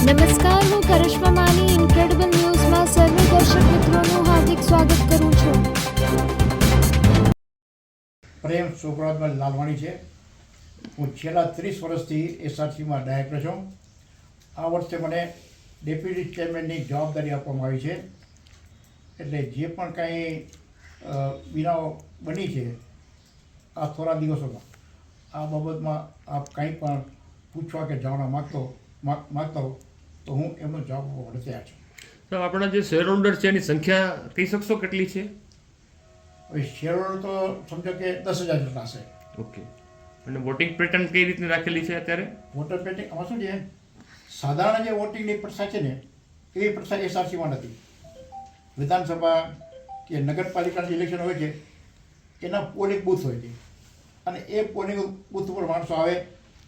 નમસ્કાર, હું કરિશ્મા માની ઇન્ક્રેડિબલ ન્યૂઝમાં સર્વે દર્શક મિત્રોનું હાર્દિક સ્વાગત કરું છું. પ્રેમ સુપ્રભાતભાઈ લાલવાણી છે. હું છેલ્લા ત્રીસ વર્ષથી એસઆરસીમાં ડાયરેક્ટર છું. આ વર્ષે મને ડેપ્યુટી ચેરમેનની જવાબદારી આપવામાં આવી છે. એટલે જે પણ કાંઈ બિનાઓ બની છે, આ થોડા દિવસોમાં, આ બાબતમાં આપ કંઈ પણ પૂછવા કે જાણવા માગતો માગતા હો તો હું એમનો જવાબ માટે તૈયાર છું. તો આપણા જે શેર હોલ્ડર છે એની સંખ્યા કહી શકશો કેટલી છે? હવે શેર હોલ્ડર તો સમજો કે દસ હજાર જેટલા છે. ઓકે અને વોટિંગ પેટર્ન કઈ રીતની રાખેલી છે અત્યારે? વોટર પેટિંગ આમાં શું છે? સાધારણ જે વોટિંગની પ્રથા છે ને એ પ્રથા એસઆરસીમાં નથી. વિધાનસભા કે નગરપાલિકાનું ઇલેક્શન હોય છે એના પોલિંગ બૂથ હોય છે. અને એ પોલિંગ બૂથ ઉપર માણસો આવે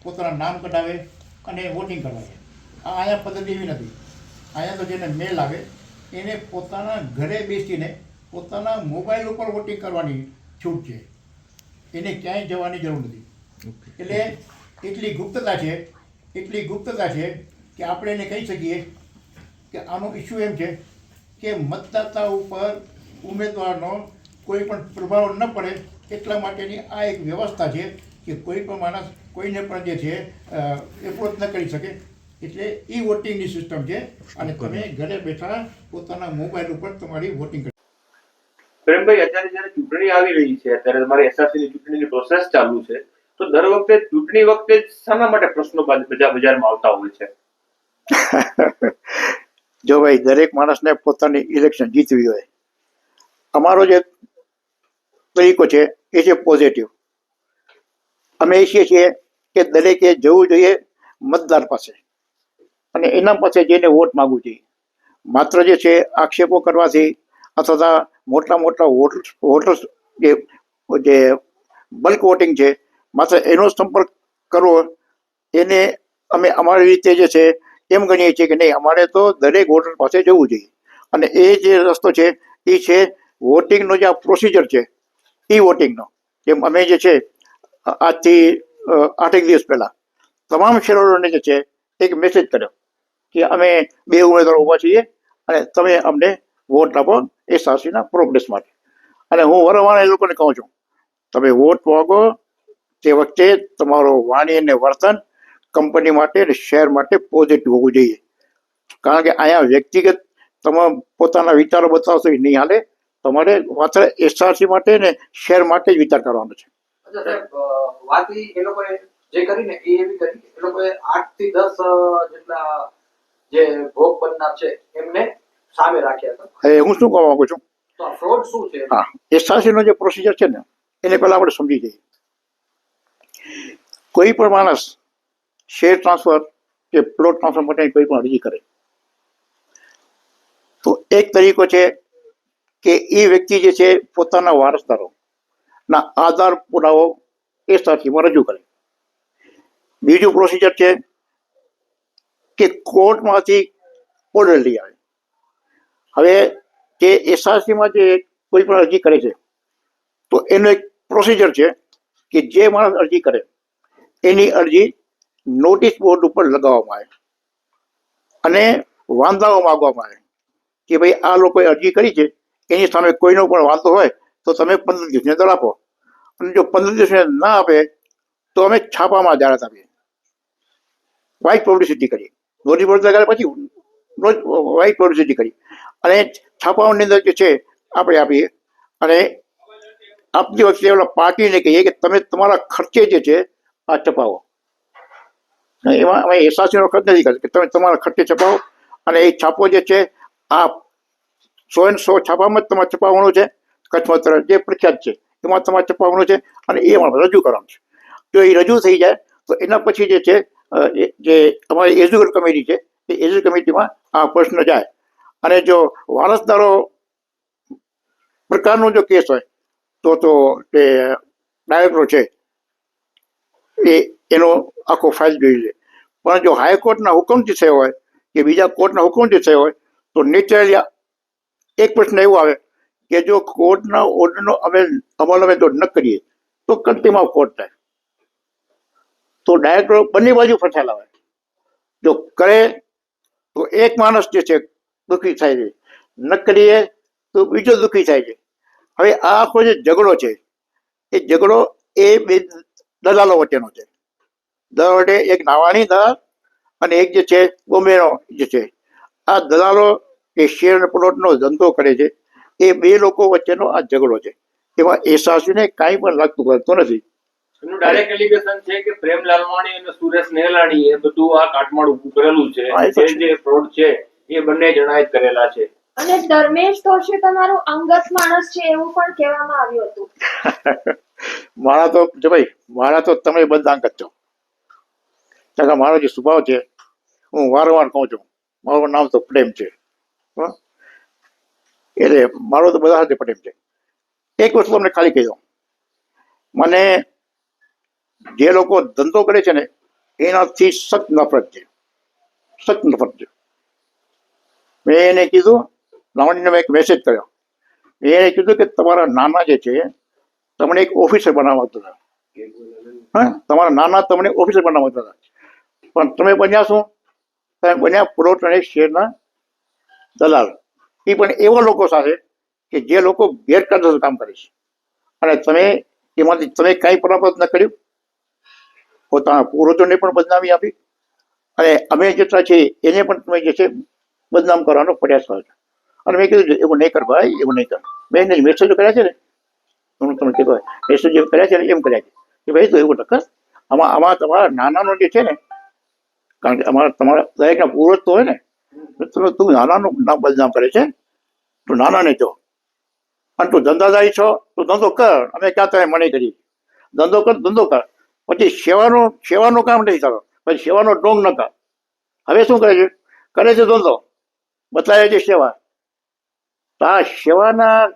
પોતાના નામ કઢાવે અને વોટિંગ કરવા. છે આ અહીંયા પદ્ધતિ એવી નથી. અહીંયા તો જેને મેલ આવે એને પોતાના ઘરે બેસીને પોતાના મોબાઈલ ઉપર વોટિંગ કરવાની છૂટ છે. એને ક્યાંય જવાની જરૂર નથી. એટલે એટલી ગુપ્તતા છે એટલી ગુપ્તતા છે કે આપણે એને કહી શકીએ કે આનો ઇસ્યુ એમ છે કે મતદાતા ઉપર ઉમેદવારનો કોઈ પણ પ્રભાવ ન પડે એટલા માટેની આ એક વ્યવસ્થા છે કે કોઈ પણ માણસ કોઈને પણ જે છે એપ્રોચ ન કરી શકે. એટલે ઈ વોટિંગની સિસ્ટમ છે. અને તમે ઘરે બેઠા પોતાના મોબાઈલ ઉપર તમારી વોટિંગ કરી પ્રેમભાઈ અત્યારે જયારે ચૂંટણી આવી રહી છે અત્યારે તમારી એસઆરસીની ચૂંટણીની પ્રોસેસ ચાલુ છે તો દર વખતે ચૂંટણી વખતે શાના માટે પ્રશ્નો બજાર બજારમાં આવતા હોય છે? જો ભાઈ દરેક માણસને પોતાની ઇલેક્શન જીતવી હોય. અમારો જે તરીકો છે એ છે પોઝિટિવ અમે ઈચ્છીએ છીએ કે દરેકે જવું જોઈએ મતદાર પાસે. અને એના પાસે જઈને વોટ માગવું જોઈએ માત્ર જે છે, આક્ષેપો કરવાથી અથવા મોટા મોટા વોટર્સ વોટર્સ જે જે બલ્ક વોટિંગ છે, માત્ર એનો સંપર્ક કરવો, એને અમે અમારી રીતે જે છે, એમ ગણીએ છીએ કે નહીં, અમારે તો દરેક વોટર પાસે જવું જોઈએ. અને એ જે રસ્તો છે, એ છે વોટિંગનો જે આ પ્રોસિજર છે એ વોટિંગનો જેમ અમે જે છે, આજથી આઠેક દિવસ પહેલાં તમામ શહેરોને જે છે, એક મેસેજ કર્યો. કે અમે બે ઉમેદવારો ઊભા છીએ અને તમે અમને વોટ આપો એ સાસીના પ્રોગ્રેસ માટે. અને હું વારંવાર એ લોકોને કહું છું, તમે વોટ માગો તે વખતે તમારો વાણી અને વર્તન કંપની માટે અને શહેર માટે પોઝિટિવ હોવું જોઈએ. કારણ કે અહીંયા વ્યક્તિગત તમામ પોતાના વિચારો બતાવશો એ નહીં હાલે, તમારે માત્ર એસઆરસી માટે ને શેર માટે જ વિચાર કરવાનો છે. વાત એ લોકોએ જે કરીને એ એવી કરી એ લોકોએ આઠથી દસ જેટલા જે ભોગ બનનાર છે એમને સામે રાખ્યા હતા. હું શું કહેવા માંગુ છું? ફ્રોડ શું છે? હા એસઆરસીનો જે પ્રોસિજર છે ને એને પહેલાં આપણે સમજી જઈએ. કોઈ પણ માણસ શેર ટ્રાન્સફર કે પ્લોટ ટ્રાન્સફર માટે કોઈ પણ અરજી કરે. તો એક તરીકો છે કે એ વ્યક્તિ જે છે પોતાના વારસદારો ના આધાર પુરાવો એ સાથીમાં રજૂ કરે. બીજું પ્રોસિજર છે કે કોર્ટમાંથી ઓર્ડર લઈ આવે. હવે તે એસઆરસીમાં જે કોઈ પણ અરજી કરે છે, તો એનો એક પ્રોસિજર છે કે જે માણસ અરજી કરે, એની અરજી નોટિસ બોર્ડ ઉપર લગાવવામાં આવે. અને વાંધાઓ માગવામાં આવે કે ભાઈ આ લોકોએ અરજી કરી છે, એની સામે કોઈનો પણ વાંધો હોય તો તમે પંદર દિવસની અંદર આપો. અને જો પંદર દિવસની ના આપે તો અમે છાપામાં જાહેરાત આપીએ. વાઇટ પબ્લિસિટી કરીએ. નોટિસ બોર્ડ લગાવ્યા પછી વ્હાઇટ પબ્લિસિટી કરી. અને છાપાઓની અંદર જે છે, આપણે આપીએ અને આપતી વખતે ઓલા પાર્ટીને કહીએ કે તમે તમારા ખર્ચે જે છે, આ છપાવો. એમાં અમે એસાસીનો ખર્ચ નથી કરતા કે તમે તમારા ખર્ચે છપાવો. અને એ છાપો જે છે, આ સો એન્ડ સો છાપામાં જ તમારે છપાવવાનું છે. કચ્છમાં જે પ્રખ્યાત છે, એમાં તમારે છપાવવાનું છે. અને એ રજૂ કરવાનું છે. જો એ રજૂ થઈ જાય, તો એના પછી જે છે જે અમારી એજ્યુકેટ કમિટી છે, એ એજ્યુકેટ કમિટીમાં આ પ્રશ્ન જાય. અને જો વારસદારો પ્રકારનો જો કેસ હોય, તો તો તે ડાયરેક્ટરો છે, એ એનો આખો ફાઇલ જોઈ લે. પણ જો હાઈકોર્ટના હુકમથી થયો હોય, કે બીજા કોર્ટના હુકમથી થયો હોય, તો નેચરલી એક પ્રશ્ન એવો આવે કે જો કોર્ટના ઓર્ડરનો અમે અમલ અમે તો ન કરીએ, તો કન્ટેમ ઓફ કોર્ટ થાય. તો ડાયરેક્ટર બંને બાજુ ફસાયેલા હોય. જો કરે તો એક માણસ જે છે દુઃખી થાય છે. ન કરીએ તો બીજો દુઃખી થાય છે. હવે આખો જે ઝઘડો છે, એ ઝઘડો એ બે દલાલો વચ્ચેનો છે. દર વડે એક નાવાણી દલાલ અને એક જે છે બોમ્બેનો જે છે. આ દલાલો એ શેર પ્લોટનો ધંધો કરે છે. એ બે લોકો વચ્ચેનો આ ઝઘડો છે. એમાં એસાસીને કાંઈ પણ લાગતું કરતું નથી. એનું ડાયરેક્ટ એલિગેશન છે કે પ્રેમ લાલવાણી અને સુરેશ નેલાણી એ બધું આ કાટમાળ ઉભું કરેલું છે. જે જે ફ્રોડ છે એ બંને જણાએ કરેલા છે. અને ધર્મેશ તોષે તમારું અંગત માણસ છે એવું પણ કહેવામાં આવ્યું હતું. મારા તો જો ભાઈ મારા તો તમે બધા અંગત છો. કારણ કે મારો જે સ્વભાવ છે હું વારંવાર કહું છું મારું નામ તો પ્રેમ છે. હં? એટલે મારો તો બધા સાથે પ્રેમ છે. એક વસ્તુ તમને ખાલી કહી દઉં. મને જે લોકો ધંધો કરે છે ને, એનાથી સખ્ત નફરત છે. સખ્ત નફરત છે. મેં એને કીધું, લાવણીને મેં એક મેસેજ કર્યો. મેં એને કીધું કે તમારા નાના જે છે, તમને એક ઓફિસર બનાવવા હતા. હા? તમારા નાના તમને ઓફિસર બનાવવા હતા. પણ તમે બન્યા શું? તમે બન્યા પ્લોટ અને શેરના દલાલ. એ પણ એવા લોકો સાથે કે જે લોકો ગેરકાયદેસર કામ કરે છે. અને તમે એમાંથી તમે કાંઈ પ્રાપ્ત ન કર્યું? પોતાના પૂર્વજોને પણ બદનામી આપી. અને અમે જેટલા છે, એને પણ તમે જે છે, બદનામ કરવાનો પ્રયાસ કર્યો છે. અને મેં કીધું, એવું નહીં કર ભાઈ, એવું નહીં કર. મેં એને મેસેજો કર્યા છે ને, હું તમને કીધું મેસેજ એમ કર્યા છે ને, એમ કર્યા છે. કે ભાઈ, તો એવું ન આમાં આમાં તમારા નાનાનો જે છે ને, કારણ કે અમારા, તમારા દરેકના પૂર્વજ તો હોય ને તમે તું નાનાનું નામ બદનામ કરે છે. તું નાનાને જો. અને તું ધંધાદારી છો, તું ધંધો કર. અમે ક્યાં તમે મને કરી? ધંધો કર ધંધો કર. પછી સેવાનું સેવાનું કામ નહીં થતો. પછી સેવાનો ઢોંગ ન કર હવે શું કરે છે? કરે છે ધંધો. બતાવે છે સેવા. તો આ સેવાના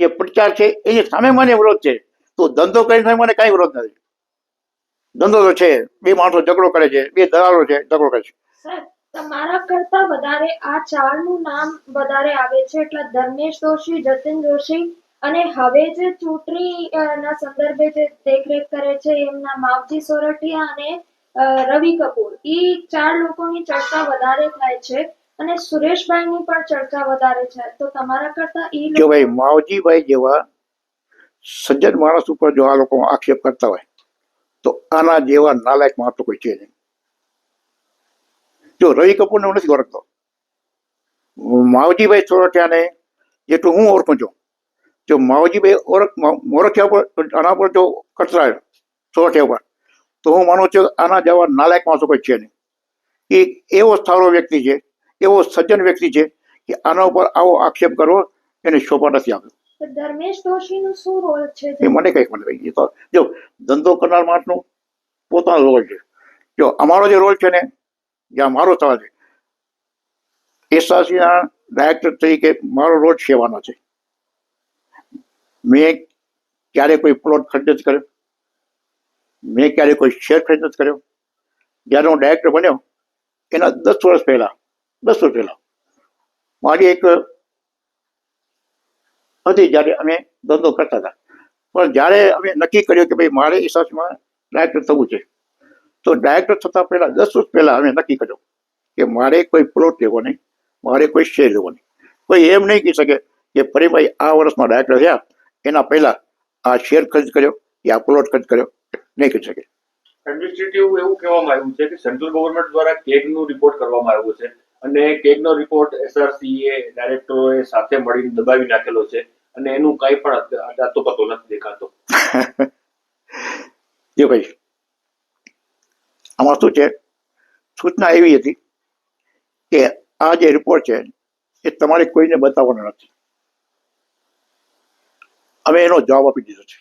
જે પ્રચાર છે એની સામે મને વિરોધ છે, તો ધંધો કરીને મને કાંઈ વિરોધ નથી. ધંધો તો છે. બે માણસો ઝઘડો કરે છે, બે દલાલો છે, ઝઘડો કરે છે. તમારા કરતા વધારે આ ચારનું નામ વધારે આવે છે. એટલે ધર્મેશ જોશી, જતીન જોશી અને હવે જે ચૂંટણી ના સંદર્ભે જે દેખરેખ કરે છે એમના માવજી સોરઠિયા અને રવિ કપૂર એ ચાર લોકોની ચર્ચા વધારે થાય છે અને સુરેશભાઈની પણ ચર્ચા વધારે છે. તો તમારા કરતા એ જો ભાઈ માવજીભાઈ જેવા સજ્જન માણસ ઉપર જો આ લોકો આક્ષેપ કરતા હોય તો આના જેવા નાલાયક માણસ તો કોઈ છે નહીં. જો રવિ કપૂરને હું નથી ઓળખતો. માવજીભાઈ સોરઠિયાને જેટલું હું ઓળખું છું જો માવજીભાઈ ઓળખ મોરખિયા પર આના પર જો કચરાય સોરઠિયા ઉપર. તો હું માનું છું આના જેવા નાલાયક માણસો કોઈ છે નહીં. એ એવો સારો વ્યક્તિ છે એવો સજ્જન વ્યક્તિ છે કે આના ઉપર આવો આક્ષેપ કરવો એને શોભા નથી આપ્યો ધર્મેશ દોશીનું શું રોલ છે એ મને કંઈક મને કંઈક તો જો ધંધો કરનાર માણસનું પોતાનો રોલ છે. જો અમારો જે રોલ છે ને જે અમારો સવાલ છે એસઆસીના ડાયરેક્ટર તરીકે મારો રોલ સેવાનો છે. મેં ક્યારે કોઈ પ્લોટ ખરીદ નથી કર્યો. મેં ક્યારે કોઈ શેર ખરીદ નથી કર્યો. જ્યારે હું ડાયરેક્ટર બન્યો, એના દસ વર્ષ પહેલા, દસ વર્ષ પહેલા, મારી એક હતી જ્યારે અમે ધંધો કરતા હતા. પણ જ્યારે અમે નક્કી કર્યું કે ભાઈ મારે હિસાબમાં ડાયરેક્ટર થવું છે, તો ડાયરેક્ટર થતા પહેલા, દસ વર્ષ પહેલા અમે નક્કી કર્યું કે મારે કોઈ પ્લોટ લેવો નહીં, મારે કોઈ શેર લેવો નહીં. કોઈ એમ નહીં કહી શકે કે ફરી ભાઈ આ વર્ષમાં ડાયરેક્ટર થયા એના પહેલા આ શેર ખર્ચ કર્યો કે આ પ્લોટ ખર્ચ કર્યો નહીં કહી શકે. એડમિનિસ્ટ્રેટિવ એવું કહેવામાં આવ્યું છે કે સેન્ટ્રલ ગવર્મેન્ટ દ્વારા કેગનો રિપોર્ટ કરવામાં આવ્યો છે અને કેગનો રિપોર્ટ એસઆરસીએ ડાયરેક્ટરોએ સાથે મળીને દબાવી નાખેલો છે અને એનું કંઈ પણ અતો પતો નથી દેખાતો. જો ભાઈ આમાં શું છે? સૂચના એવી હતી કે આ જે રિપોર્ટ છે એ તમારે કોઈને બતાવવાનો નથી. અમે એનો જવાબ આપી દીધો છે.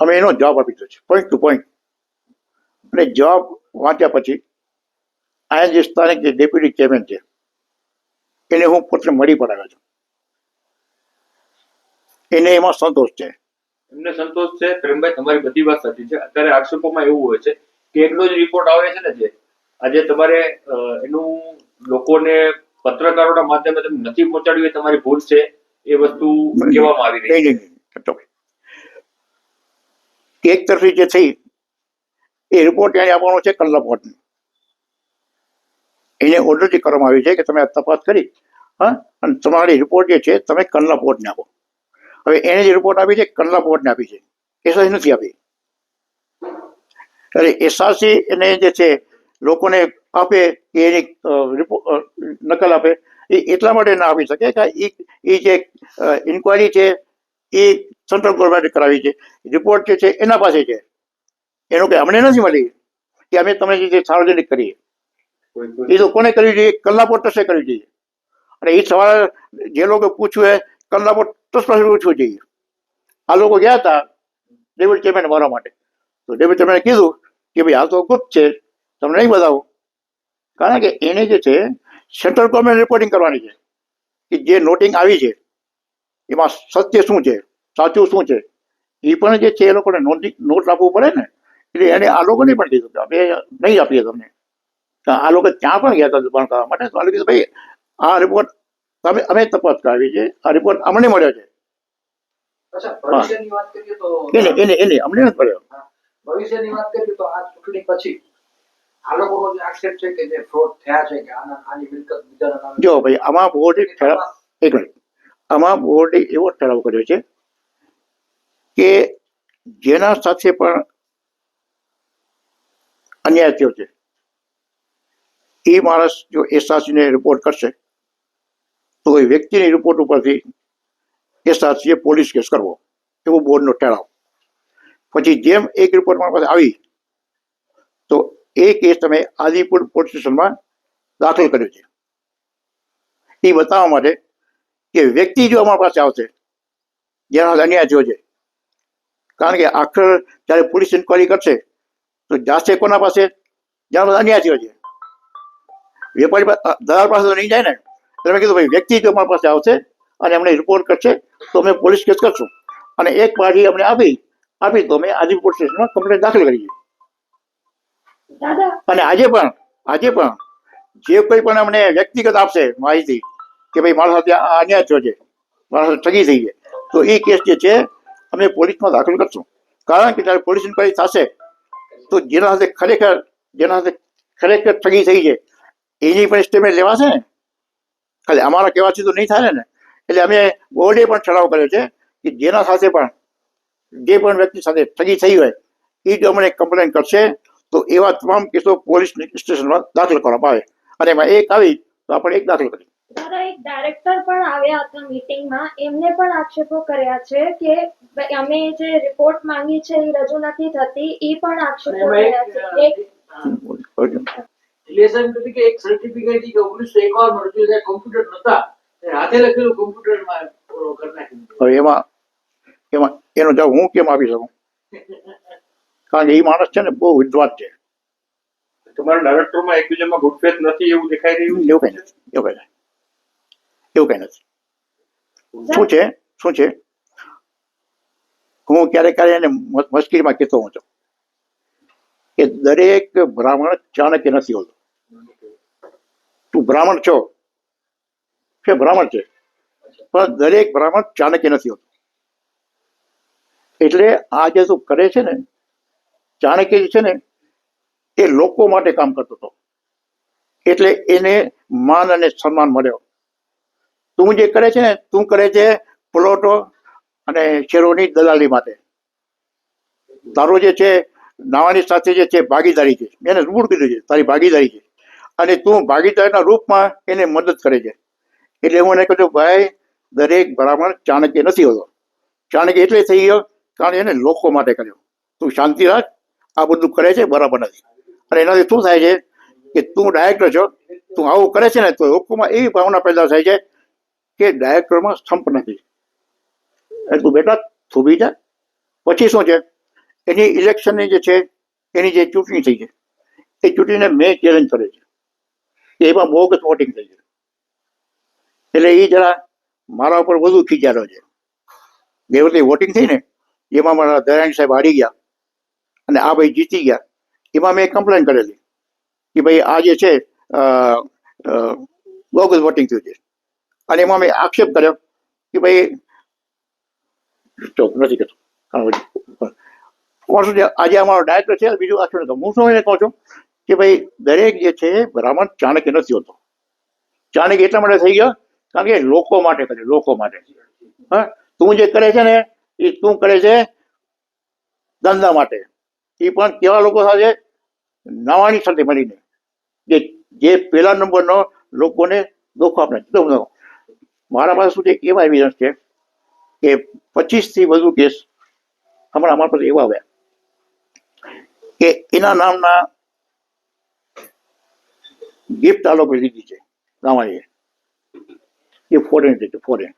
અમે એનો જવાબ આપી દીધો છે. પોઈન્ટ ટુ પોઈન્ટ અને જવાબ વાંચ્યા પછી આ જે સ્થાનિક જે ડેપ્યુટી ચેરમેન છે, એને હું પોતે મળી પણ છું. એને એમાં સંતોષ છે. એમને સંતોષ છે. પ્રેમભાઈ, તમારી બધી વાત સાચી છે. અત્યારે આક્ષેપોમાં એવું હોય છે કે એકનો જ રિપોર્ટ આવે છે ને જે, આજે તમારે એનું લોકોને પત્રકારોના માધ્યમે તમે નથી પહોંચાડ્યું એ તમારી ભૂલ છે. એ વસ્તુ કહેવામાં આવી રહી નહીં નહીં નહીં એક તરફી જે થઈ એ રિપોર્ટ ત્યાં આપવાનો છે? કલ્લા પોર્ટને એને ઓર્ડરથી કરવામાં આવી છે કે તમે આ તપાસ કરી હા અને તમારી રિપોર્ટ જે છે તમે કલ્લા પોર્ટને આપો. હવે એને જે રિપોર્ટ આપી છે કલ્લા પોર્ટને આપી છે. એસઆરસી નથી આપી. એટલે એસઆરસી એને જે છે લોકોને આપે કે એની નકલ આપે. એ એટલા માટે ના આપી શકે કે એ જે ઇન્કવાયરી છે એ સેન્ટ્રલ ગવર્મેન્ટે કરાવી છે. રિપોર્ટ જે છે એના પાસે છે. એનું કંઈ અમને નથી મળી કે અમે તમે જે સાર્વજનિક કરીએ. એ તો કોને કરવી જોઈએ? કલ્લાપોર ટ્રસ્ટે કરવી જોઈએ. અને એ સવાલ જે લોકો પૂછ્યું એ કલ્લાપોર ટ્રસ્ટ પાસે પૂછવું જોઈએ. આ લોકો ગયા હતા ડેવિડ ચેરમેન મારવા માટે. તો ડેવિડ ચેરમેને કીધું કે ભાઈ આ તો ગુપ્ત છે. તમને નહીં બતાવું. કારણ કે એને જે છે સેન્ટ્રલ ગવર્મેન્ટ રિપોર્ટિંગ કરવાની છે કે જે નોટિંગ આવી છે એમાં સત્ય શું છે સાચું શું છે એ પણ જે છે એ લોકોને નોટિંગ નોટ આપવું પડે ને એટલે એને આ લોકોને પણ કીધું કે અમે નહીં આપીએ તમને. આ લોકો ત્યાં પણ ગયા હતા દબાણ કરવા માટે તો આ કીધું ભાઈ આ રિપોર્ટ તમે અમે તપાસ કરાવી છે આ રિપોર્ટ અમને મળ્યો છે. એને એને એને અમને નથી મળ્યો. ભવિષ્યની વાત કરીએ તો આ ચૂંટણી પછી જે ભાઈ આમાં બોર્ડે એક મિનિટ આમાં બોર્ડે એવો ઠરાવ કર્યો છે કે જેના સાથે પણ અન્યાય થયો છે. એ માણસ જો એસઆરસીને રિપોર્ટ કરશે તો એ વ્યક્તિની રિપોર્ટ ઉપરથી એસઆરસીએ પોલીસ કેસ કરવો. એવો બોર્ડનો ઠરાવ. પછી જેમ એક રિપોર્ટ મારા પાસે આવી તો એ કેસ તમે આદિપુર પોલીસ સ્ટેશનમાં દાખલ કર્યો છે. એ બતાવવા માટે કે વ્યક્તિ જો અમારા પાસે આવશે, જેના અન્યાય થયો છે, કારણ કે આખર જ્યારે પોલીસ ઇન્કવાયરી કરશે, તો જાશે કોના પાસે? જ્યાં અન્યાય થયો છે. વેપારી દલાલ પાસે તો નહીં જાય ને, એટલે મેં કીધું, ભાઈ, વ્યક્તિ જો અમારા પાસે આવશે અને અમને રિપોર્ટ કરશે, તો અમે પોલીસ કેસ કરશું. અને એક પાર્ટી અમને આપી આપી તો અમે આદિપુર સ્ટેશનમાં કમ્પ્લેન દાખલ કરી છે. દાદા અને આજે પણ આજે પણ જે કોઈ પણ અમને વ્યક્તિગત આપશે માહિતી કે ભાઈ મારા સાથે અન્યાય થયો છે, મારા સાથે ઠગી થઈ છે, તો એ કેસ જે છે, અમે પોલીસમાં દાખલ કરશું. કારણ કે જ્યારે પોલીસ ઇન્કવાયરી થશે, તો જેના સાથે ખરેખર, જેના સાથે ખરેખર ઠગી થઈ છે, એની પણ સ્ટેટમેન્ટ લેવાશે ને? ખાલી અમારા કહેવાથી તો નહીં થાય ને? એટલે અમે બોર્ડે પણ ઠરાવ કર્યો છે કે જેના સાથે પણ, જે પણ વ્યક્તિ સાથે ઠગી થઈ હોય, એ જો અમને કમ્પ્લેન કરશે તો એવા તમામ કેસો પોલીસ સ્ટેશનમાં દાખલ કરવામાં આવે. અને એમાં એક આવી તો આપણે એક દાખલ કરી એક ડાયરેક્ટર પણ આવ્યા હતા મીટિંગમાં. એમને પણ આક્ષેપો કર્યા છે કે ભાઈ અમે જે રિપોર્ટ માંગી છે એ રજૂ નથી થતી એ પણ આક્ષેપો કર્યા છે. એક એક રિલેશન તરીકે એક સર્ટિફિકેટ કે ઓગણીસો એકાવનમાં રજૂ થયા કોમ્પ્યુટર નતા. હાથે લખેલું કોમ્પ્યુટરમાં કરી નાખ્યું. એમાં એમાં એનો જવાબ હું કેમ આપી શકું? કારણ કે એ માણસ છે ને બહુ વિદ્વાન છે. તમારા ડાયરેક્ટરમાં એકબીજામાં ગુડ નથી એવું દેખાઈ રહ્યું? એવું કઈ નથી એવું કઈ નથી. એવું કઈ નથી. શું છે? શું છે? હું ક્યારેક ક્યારેક એને મશ્કરીમાં કહેતો હું છું કે દરેક બ્રાહ્મણ ચાણક્ય નથી હોતો. તું બ્રાહ્મણ છો? કે બ્રાહ્મણ છે? પણ દરેક બ્રાહ્મણ ચાણક્ય નથી હોતો. એટલે આ જે તું કરે છે ને ચાણક્ય જે છે ને એ લોકો માટે કામ કરતો હતો. એટલે એને માન અને સન્માન મળ્યો. તું જે કરે છે ને, તું કરે છે પ્લોટો અને શેરોની દલાલી માટે. તારો જે છે, નાવાની સાથે જે છે, ભાગીદારી છે. એને રૂડ કીધું છે, તારી ભાગીદારી છે. અને તું ભાગીદારના રૂપમાં એને મદદ કરે છે. એટલે હું એને કહ્યું ભાઈ, દરેક બ્રાહ્મણ ચાણક્ય નથી હોતો. ચાણક્ય એટલે થઈ ગયો, કારણ એને લોકો માટે કર્યો. તું શાંતિ રાખ આ બધું કરે છે, બરાબર નથી. અને એનાથી શું થાય છે કે તું ડાયરેક્ટર છો, તું આવું કરે છે ને, તો લોકોમાં એવી ભાવના પેદા થાય છે કે ડાયરેક્ટરમાં સંપ નથી. એટલે તું બેટા થોભી જા. પછી શું છે? એની ઇલેક્શનની જે છે, એની જે ચૂંટણી થઈ છે, એ ચૂંટણીને મેં ચેલેન્જ કરે છે. એમાં બોગસ વોટિંગ થઈ છે. એટલે એ જરા મારા ઉપર વધુ ખીચારો છે. જે વખતે વોટિંગ થઈ ને, એમાં મારા દયાણી સાહેબ હારી ગયા. અને આ ભાઈ જીતી ગયા. એમાં મેં કમ્પ્લેન કરેલી કે ભાઈ આ જે છે બોગસ વોટિંગ થયું છે. અને એમાં મેં આક્ષેપ કર્યો કે ભાઈ ચોક નથી કહેતો કોણ આજે અમારો ડાયરેક્ટર છે, બીજું આ શું હું શું એને કહું છું કે ભાઈ દરેક જે છે બ્રાહ્મણ ચાણક્ય નથી હોતો. ચાણક્ય એટલા માટે થઈ ગયો કારણ કે લોકો માટે કરે, લોકો માટે. હા, તું જે કરે છે ને, એ તું કરે છે ધંધા માટે. એ પણ કેવા લોકો સાથે નવાણી સાથે મળીને. કે જે પહેલા નંબરનો લોકોને દુઃખ આપણે મારા પાસે છે એવા એવિડન્સ છે કે પચીસથી વધુ કેસ હમણાં અમારા પાસે એવા આવ્યા. કે એના નામના ગિફ્ટ આ લોકોએ લીધી છે નાવાણીએ એ ફોરેન છે ફોરેન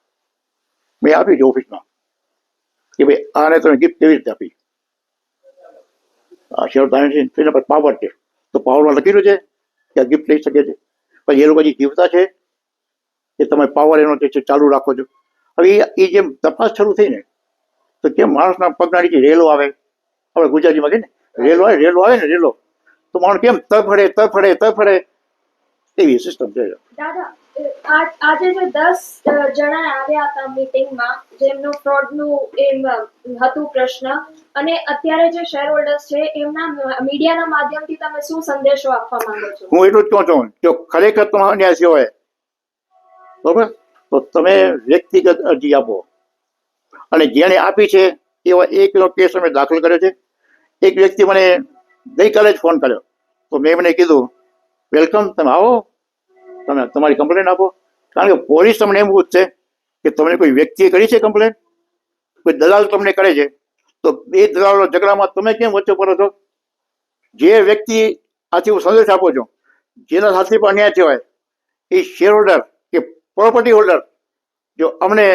મેં આપી છે ઓફિસમાં કે ભાઈ આને તમે ગિફ્ટ કેવી રીતે આપી? આ શેર છે તેના પર પાવર છે. તો પાવરમાં લખેલું છે કે આ ગિફ્ટ લઈ શકે છે. પણ એ લોકો જે જીવતા છે, એ તમે પાવર એનો જે છે ચાલુ રાખો છો. હવે એ- જેમ તપાસ શરૂ થઈ ને, તો કેમ માણસના પગના નીચે રેલો આવે? આપણે ગુજરાતીમાં કે ને, રેલો આવે રેલો આવે ને, રેલો. તો માણસ કેમ તફડે તફડે તફડે એવી સિસ્ટમ છે. દાદા આજે જે દસ જણા આવ્યા હતા મીટિંગમાં જેમનો ફ્રોડનું એમ હતું પ્રશ્ન, અને અત્યારે જે શેર હોલ્ડર્સ છે, એમના મીડિયાના માધ્યમથી તમે શું સંદેશો આપવા માંગો છો? હું એટલું જ કહું છું, જો ખરેખર તમારો અન્યાય હોય, બરોબર? તો તમે વ્યક્તિગત અરજી આપો. અને જેણે આપી છે, એવા એકનો કેસ અમે દાખલ કર્યો છે. એક વ્યક્તિ મને ગઈકાલે જ ફોન કર્યો. તો મેં એમને કીધું વેલકમ તમે આવો. તમે તમારી કમ્પ્લેન આપો. કારણ કે પોલીસ તમને એમ પૂછશે કે તમને કોઈ વ્યક્તિએ કરી છે કમ્પ્લેન કોઈ દલાલ તમને કરે છે? તો એ દલાલના ઝઘડામાં તમે કેમ વચ્ચે પડો છો? જે વ્યક્તિ આથી હું સંદેશ આપું છું, જેના સાથે પણ અન્યાય થયો હોય, એ શેર હોલ્ડર કે પ્રોપર્ટી હોલ્ડર જો અમને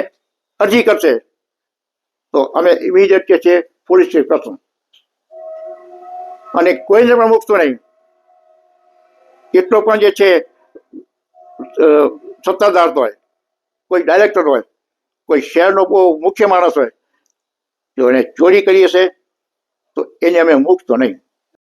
અરજી કરશે, તો અમે ઇમિડિયેટ કે છે પોલીસ કેસ કરશું. અને કોઈને પણ મૂકતો નહીં. એટલો પણ જે છે સત્તાધાર હોય, કોઈ ડાયરેક્ટર હોય, કોઈ શહેરનો મુખ્ય માણસ હોય, જો એને ચોરી કરી હશે, તો એને અમે મૂકતો નહીં.